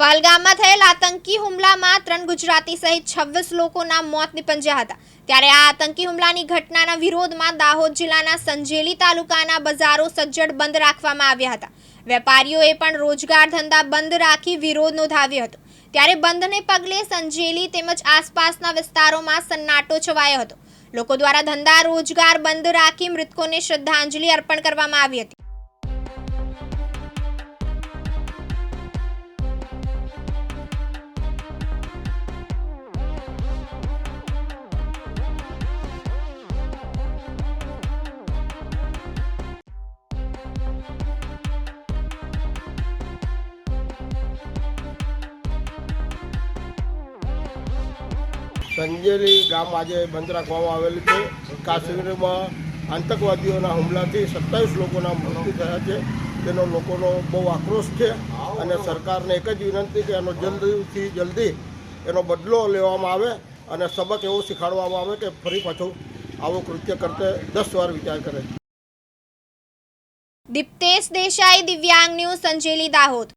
પહલગામમાં થયેલ આતંકી હુમલામાં ત્રણ ગુજરાતી સહિત છવ્વીસ લોકોના મોત નિપજ્યા હતા. ત્યારે આ આતંકી હુમલાની ઘટનાના વિરોધમાં દાહોદ જિલ્લાના સંજેલી તાલુકાના બજારો સજ્જડ બંધ રાખવામાં આવ્યા હતા. વેપારીઓએ પણ રોજગાર ધંધા બંધ રાખી વિરોધ નોંધાવ્યો હતો. ત્યારે બંધને પગલે સંજેલી તેમજ આસપાસના વિસ્તારોમાં સન્નાટો છવાયો હતો. લોકો દ્વારા ધંધા રોજગાર બંધ રાખી મૃતકોને શ્રદ્ધાંજલિ અર્પણ કરવામાં આવી હતી. સંજેલી ગામ આજે બંધ રાખવામાં આવેલું છે. કાશ્મીરમાં આતંકવાદીઓના હુમલાથી સત્તાવીસ લોકોના મૃત્યુ થયા છે. તેનો લોકોનો બહુ આક્રોશ છે અને સરકારને એક જ વિનંતી કે એનો જલ્દીથી જલ્દી એનો બદલો લેવામાં આવે અને સબક એવો શીખવાડવામાં આવે કે ફરી પાછું આવું કૃત્ય કરતે દસ વાર વિચાર કરે. દીપ્તેશ દેસાઈ, દિવ્યાંગ ન્યૂઝ, સંજેલી, દાહોદ.